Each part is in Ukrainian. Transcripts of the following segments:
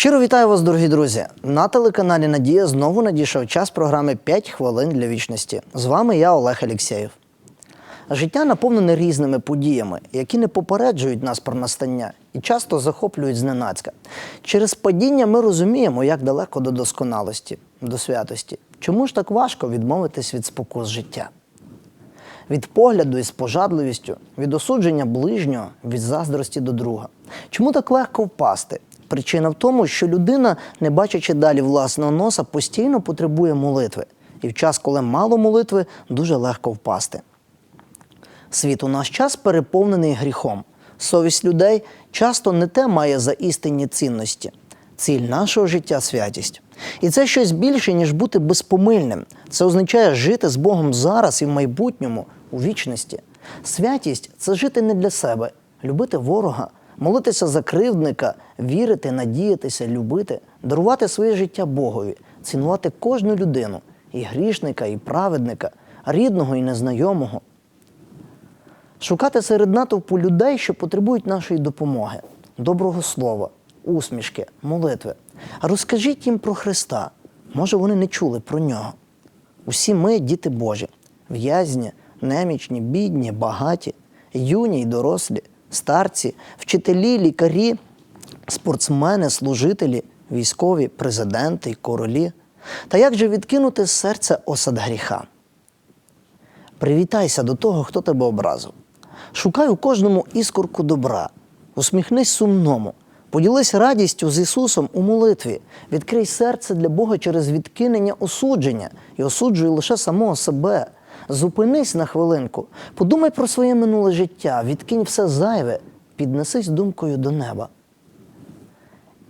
Щиро вітаю вас, дорогі друзі! На телеканалі Надія знову надійшов час програми «5 хвилин для вічності. З вами я, Олег Алєксєєв. Життя наповнене різними подіями, які не попереджують нас про настання і часто захоплюють зненацька. Через падіння ми розуміємо, як далеко до досконалості, до святості. Чому ж так важко відмовитись від спокус життя? Від погляду із пожадливістю, від осудження ближнього, від заздрості до друга. Чому так легко впасти? Причина в тому, що людина, не бачачи далі власного носа, постійно потребує молитви. І в час, коли мало молитви, дуже легко впасти. Світ у наш час переповнений гріхом. Совість людей часто не те має за істинні цінності. Ціль нашого життя святість. І це щось більше, ніж бути безпомильним. Це означає жити з Богом зараз і в майбутньому, у вічності. Святість це жити не для себе, любити ворога, молитися за кривдника, вірити, надіятися, любити, дарувати своє життя Богові, цінувати кожну людину, і грішника, і праведника, рідного і незнайомого. Шукати серед натовпу людей, що потребують нашої допомоги, доброго слова, усмішки, молитви. Розкажіть їм про Христа. Може, вони не чули про нього. Усі ми діти Божі, в'язні, немічні, бідні, багаті, юні й дорослі, старці, вчителі, лікарі, спортсмени, служителі, військові, президенти й королі. Та як же відкинути з серця осад гріха? Привітайся до того, хто тебе образив. Шукай у кожному іскорку добра, усміхнись сумному, поділись радістю з Ісусом у молитві, відкрий серце для Бога через відкинення осудження і осуджуй лише самого себе. Зупинись на хвилинку, подумай про своє минуле життя, відкинь все зайве, піднесись думкою до неба.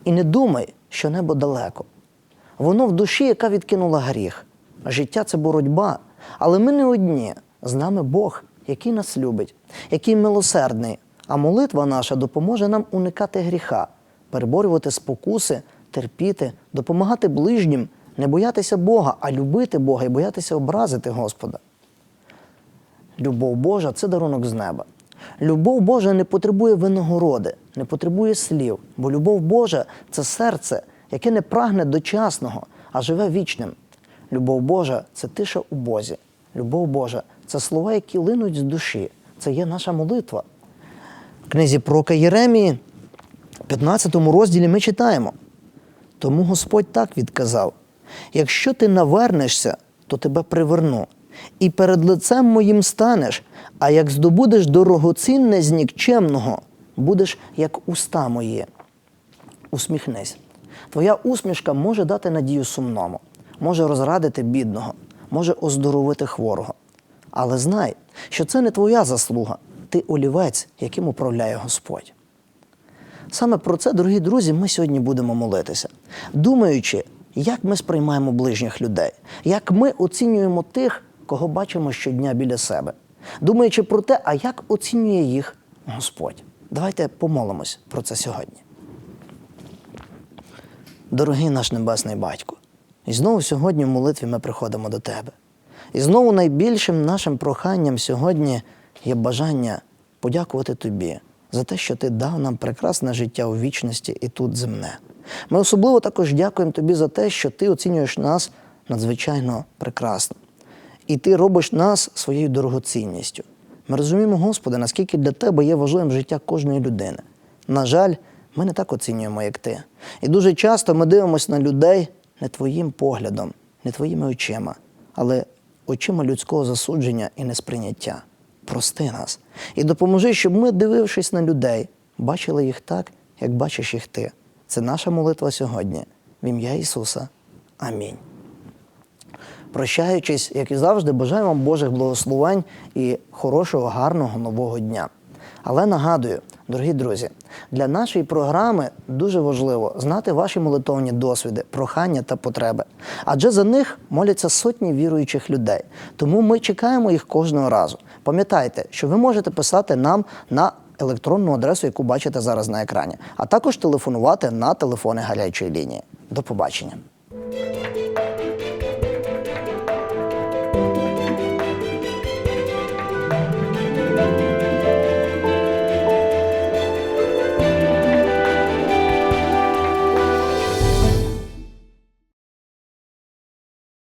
І не думай, що небо далеко. Воно в душі, яка відкинула гріх. Життя це боротьба, але ми не одні. З нами Бог, який нас любить, який милосердний. А молитва наша допоможе нам уникати гріха, переборювати спокуси, терпіти, допомагати ближнім, не боятися Бога, а любити Бога і боятися образити Господа. Любов Божа це дарунок з неба. Любов Божа не потребує винагороди, не потребує слів, бо любов Божа це серце, яке не прагне дочасного, а живе вічним. Любов Божа це тиша у Бозі. Любов Божа це слова, які линуть з душі. Це є наша молитва. В книзі пророка Єремії, 15 розділі, ми читаємо. Тому Господь так відказав: якщо ти навернешся, то тебе приверну, і перед лицем моїм станеш, а як здобудеш дорогоцінне з нікчемного, будеш як уста мої. Усміхнись. Твоя усмішка може дати надію сумному, може розрадити бідного, може оздоровити хворого. Але знай, що це не твоя заслуга, ти олівець, яким управляє Господь. Саме про це, дорогі друзі, ми сьогодні будемо молитися, думаючи, як ми сприймаємо ближніх людей, як ми оцінюємо тих, кого бачимо щодня біля себе, думаючи про те, а як оцінює їх Господь. Давайте помолимось про це сьогодні. Дорогий наш Небесний Батько, і знову сьогодні в молитві ми приходимо до Тебе. І знову найбільшим нашим проханням сьогодні є бажання подякувати Тобі за те, що Ти дав нам прекрасне життя у вічності і тут земне. Ми особливо також дякуємо Тобі за те, що Ти оцінюєш нас надзвичайно прекрасно. І Ти робиш нас своєю дорогоцінністю. Ми розуміємо, Господи, наскільки для Тебе є важливим життя кожної людини. На жаль, ми не так оцінюємо, як ти. І дуже часто ми дивимося на людей не твоїм поглядом, не твоїми очима, але очима людського засудження і несприйняття. Прости нас і допоможи, щоб ми, дивившись на людей, бачили їх так, як бачиш їх ти. Це наша молитва сьогодні. В ім'я Ісуса. Амінь. Прощаючись, як і завжди, бажаю вам Божих благословень і хорошого, гарного нового дня. Але нагадую, дорогі друзі, для нашої програми дуже важливо знати ваші молитовні досвіди, прохання та потреби. Адже за них моляться сотні віруючих людей. Тому ми чекаємо їх кожного разу. Пам'ятайте, що ви можете писати нам на електронну адресу, яку бачите зараз на екрані, а також телефонувати на телефони гарячої лінії. До побачення.